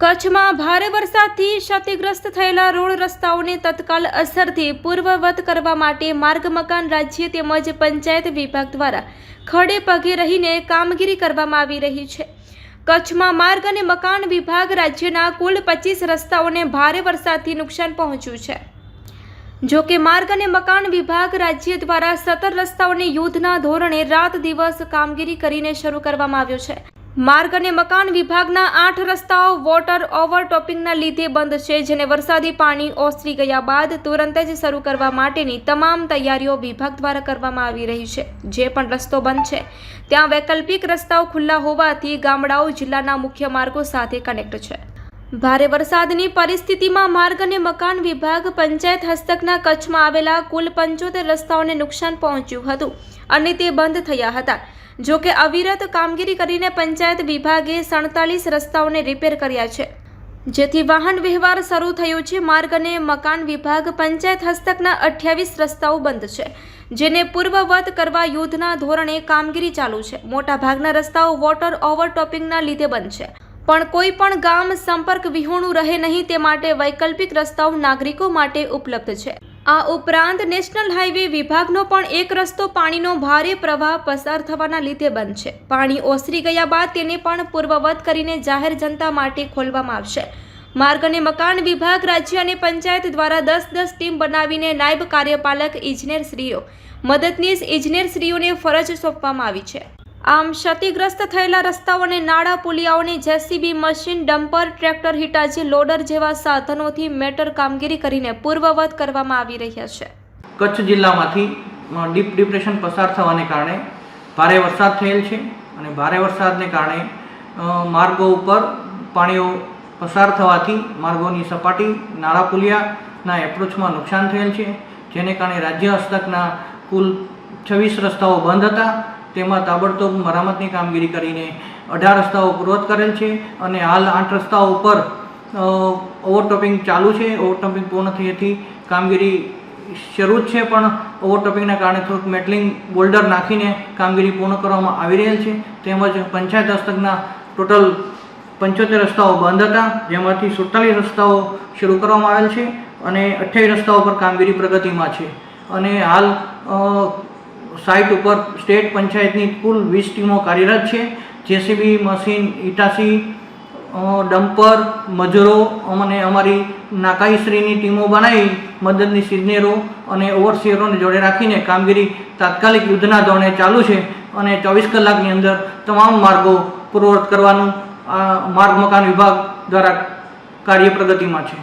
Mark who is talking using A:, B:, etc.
A: કચ્છમાં ભારે વરસાદથી ક્ષતિગ્રસ્ત થયેલા રોડ રસ્તાઓને તત્કાલ અસરથી પૂર્વવત કરવા માટે માર્ગ મકાન રાજ્ય તેમજ પંચાયત વિભાગ દ્વારા ખડે પગે રહીને કામગીરી કરવામાં આવી રહી છે. કચ્છમાં માર્ગ અને મકાન વિભાગ રાજ્યના કુલ પચીસ રસ્તાઓને ભારે વરસાદથી નુકસાન પહોંચ્યું છે. જો કે માર્ગ અને મકાન વિભાગ રાજ્ય દ્વારા સત્તર રસ્તાઓને યુદ્ધના ધોરણે રાત દિવસ કામગીરી કરીને શરૂ કરવામાં આવ્યો છે. માર્ગ અને મકાન વિભાગના આઠ રસ્તાઓ વોટર ઓવરટોપિંગના લીધે બંધ છે, જેને વરસાદી પાણી ઓસરી ગયા બાદ તુરંત જ શરૂ કરવા માટેની તમામ તૈયારીઓ વિભાગ દ્વારા કરવામાં આવી રહી છે, જે પણ રસ્તો બંધ છે. ત્યાં વૈકલ્પિક રસ્તાઓ ખુલ્લા હોવાથી ગામડાઓ, જિલ્લાના મુખ્ય માર્ગો સાથે કનેક્ટ છે. ભારે વરસાદની પરિસ્થિતિમાં માર્ગ અને મકાન વિભાગ પંચાયત હસ્તકના કચ્છમાં આવેલા કુલ પંચોતેર રસ્તાઓને નુકસાન પહોંચ્યું હતું અને તે બંધ થયા હતા. જો કે અવિરત કામગીરી કરીને પંચાયત વિભાગે સડતાલીસ રસ્તાઓને રિપેર કર્યા છે. જેથી વાહન વ્યવહાર શરૂ થયો છે. માર્ગ અને મકાન વિભાગ પંચાયત હસ્તકના અઠ્યાવીસ રસ્તાઓ બંધ છે, જેને પૂર્વવત કરવા યુદ્ધના ધોરણે કામગીરી ચાલુ છે. મોટાભાગના રસ્તાઓ વોટર ઓવરટોપિંગના લીધે બંધ છે. પણ કોઈ પણ ગામ સંપર્ક વિહોણું રહે નહીં તે માટે વૈકલ્પિક રસ્તાઓ નાગરિકો માટે ઉપલબ્ધ છે. આ ઉપરાંત નેશનલ હાઈવે વિભાગનો પણ એક રસ્તો પાણીનો ભારે પ્રવાહ પસાર થવાના લીધે બંધ છે. પાણી ઓસરી ગયા બાદ તેને પણ પૂર્વવત કરીને જાહેર જનતા માટે ખોલવામાં આવશે. માર્ગ અને મકાન વિભાગ રાજ્ય અને પંચાયત દ્વારા દસ દસ ટીમ બનાવીને નાયબ કાર્યપાલક ઇજનેરશ્રીઓ, મદદનીશ ઇજનેરશ્રીઓને ફરજ સોંપવામાં આવી છે. આમ ક્ષતિગ્રસ્ત થયેલા રસ્તાઓને નાળા પુલિયાઓને JCB machine, dumper, tractor, Hitachi loader જેવા સાધનોથી મેટર કામગીરી કરીને પૂર્વવત કરવામાં આવી રહ્યા છે.
B: કચ્છ જિલ્લામાંથી ડીપ ડિપ્રેશન પસાર થવાને કારણે ભારે વરસાદ થયેલ છે અને ભારે વરસાદને કારણે માર્ગો ઉપર પાણીઓ પસાર થવાથી માર્ગોની સપાટી, નાળા પુલિયાના એપ્રોચમાં નુકસાન થયેલ છે. જેને કારણે રાજ્ય હસ્તકના કુલ છવ્વીસ રસ્તાઓ બંધ હતા. તેમાં તાબડતોબ મરામતની કામગીરી કરીને અઢાર રસ્તાઓ પૂર્વત કરેલ છે અને હાલ આઠ રસ્તાઓ ઉપર ઓવરટોપિંગ ચાલુ છે. ઓવરટોપિંગ પૂર્ણ થયેથી કામગીરી શરૂ જ છે, પણ ઓવરટોપિંગના કારણે થોડુંક મેટલિંગ બોલ્ડર નાખીને કામગીરી પૂર્ણ કરવામાં આવી રહેલ છે. તેમજ પંચાયત હસ્તકના ટોટલ પંચોતેર રસ્તાઓ બંધ હતા, જેમાંથી સુડતાલીસ રસ્તાઓ શરૂ કરવામાં આવેલ છે અને અઠ્યાવીસ રસ્તાઓ પર કામગીરી પ્રગતિમાં છે. અને હાલ સાઇટ ઉપર સ્ટેટ પંચાયતની કુલ વીસ ટીમો કાર્યરત છે. જેસીબી, મશીન ઇટાસી ડમ્પર, મજૂરો અને અમારી નાકાઈશ્રીની ટીમો બનાવી મદદની સિજનેરો અને ઓવરસિયરોને જોડે રાખીને કામગીરી તાત્કાલિક યુદ્ધના ધોરણે ચાલુ છે અને ચોવીસ કલાકની અંદર તમામ માર્ગો પૂર્વવત કરવાનું માર્ગ મકાન વિભાગ દ્વારા કાર્ય પ્રગતિમાં છે.